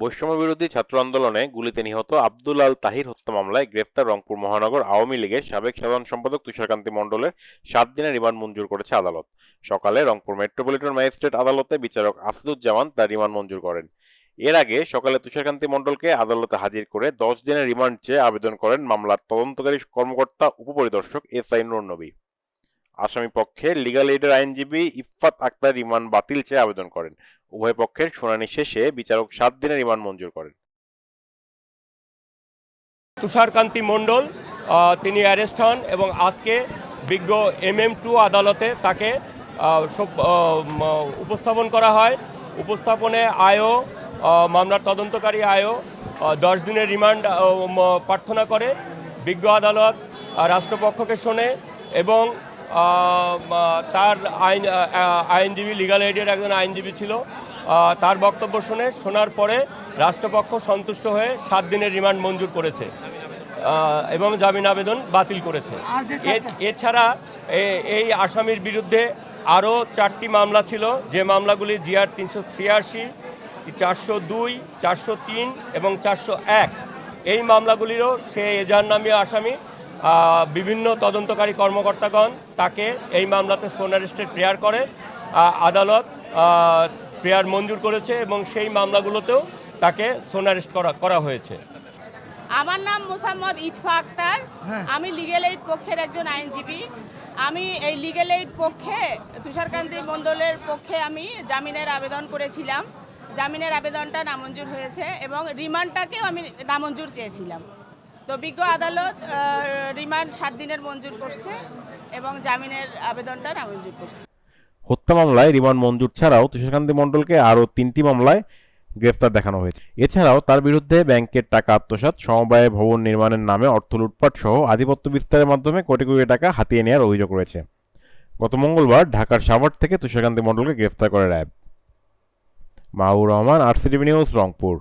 বৈষম্য বিরোধী ছাত্র আন্দোলনে গুলিতে নিহত আব্দুল আল তাহির হত্যা মামলায় গ্রেফতার রংপুর মহানগর আওয়ামী লীগের সাবেক সাধারণ সম্পাদক তুষারকান্তি মণ্ডলের সাত দিনের রিমান্ড মঞ্জুর করেছে আদালত। সকালে রংপুর মেট্রোপলিটন ম্যাজিস্ট্রেট আদালতে বিচারক আসিদুজ্জামান তার রিমান্ড মঞ্জুর করেন। এর আগে সকালে তুষারকান্তি মণ্ডলকে আদালতে হাজির করে দশ দিনের রিমান্ড চেয়ে আবেদন করেন মামলার তদন্তকারী কর্মকর্তা, উপপরিদর্শক এস আই নবী আসামি পক্ষে লিগাল এইডের আইনজীবী ইফফাত আক্তার রিমান্ড বাতিল চেয়ে আবেদন করেন। উভয় পক্ষের শুনানি শেষে বিচারক সাত দিনের রিমান্ড মঞ্জুর করেন। তুষারকান্তি মণ্ডল তিনি অ্যারেস্ট হন এবং আজকে বিজ্ঞ এম এম টু আদালতে তাকে উপস্থাপন করা হয়। উপস্থাপনে আয়ও মামলার তদন্তকারী আয়ও দশ দিনের রিমান্ড প্রার্থনা করে। বিজ্ঞ আদালত রাষ্ট্রপক্ষকে শোনে এবং তার আইন আইনজীবী লিগাল এইডের একজন আইনজীবী ছিল। তার বক্তব্য শুনে শোনার পরে রাষ্ট্রপক্ষ সন্তুষ্ট হয়ে সাত দিনের রিমান্ড মঞ্জুর করেছে। এবং জামিন আবেদন বাতিল করেছে। এছাড়া এই আসামির বিরুদ্ধে আরও চারটি মামলা ছিল। যে মামলাগুলি জিআর তিনশো ছিয়াশি চারশো দুই চারশো তিন এবং চারশো এক। এই মামলাগুলিরও সে এজার নামীয় আসামি বিভিন্ন তদন্তকারী কর্মকর্তাগণ তাকে এই মামলাতে সোন অ্যারেস্টের প্রেয়ার করে। আদালত প্রেয়ার মঞ্জুর করেছে এবং সেই মামলাগুলোতেও তাকে সোন অ্যারেস্ট করা করা হয়েছে। আমার নাম মোসাম্মদ ইতফা আক্তার আমি লিগেল এইড পক্ষের একজন আইনজীবী। আমি এই লিগেল এইড পক্ষে তুষারকান্তি মণ্ডলের পক্ষে আমি জামিনের আবেদন করেছিলাম। জামিনের আবেদনটা নামঞ্জুর হয়েছে এবং রিমান্ডটাকেও আমি নামঞ্জুর চেয়েছিলাম। তো বিজ্ঞ আদালত রিমান্ড সাত দিনের মঞ্জুর করছে এবং জামিনের আবেদনটা নামঞ্জুর করছে। হত্যা মামলায় রিমান্ড মঞ্জুর ছাড়াও তুষারকান্তি মণ্ডলকে আরও তিনটি মামলায় গ্রেফতার দেখানো হয়েছে। এছাড়াও তার বিরুদ্ধে ব্যাংকের টাকা আত্মসাৎ, সমবায় ভবন নির্মাণের নামে অর্থ লুটপাট সহ আধিপত্য বিস্তারের মাধ্যমে কোটি কোটি টাকা হাতিয়ে নেওয়ার অভিযোগ রয়েছে। গত মঙ্গলবার ঢাকার সাভার থেকে তুষারকান্তি মণ্ডলকে গ্রেফতার করে RAB. Mahbur Rahman, RCTV news, Rangpur.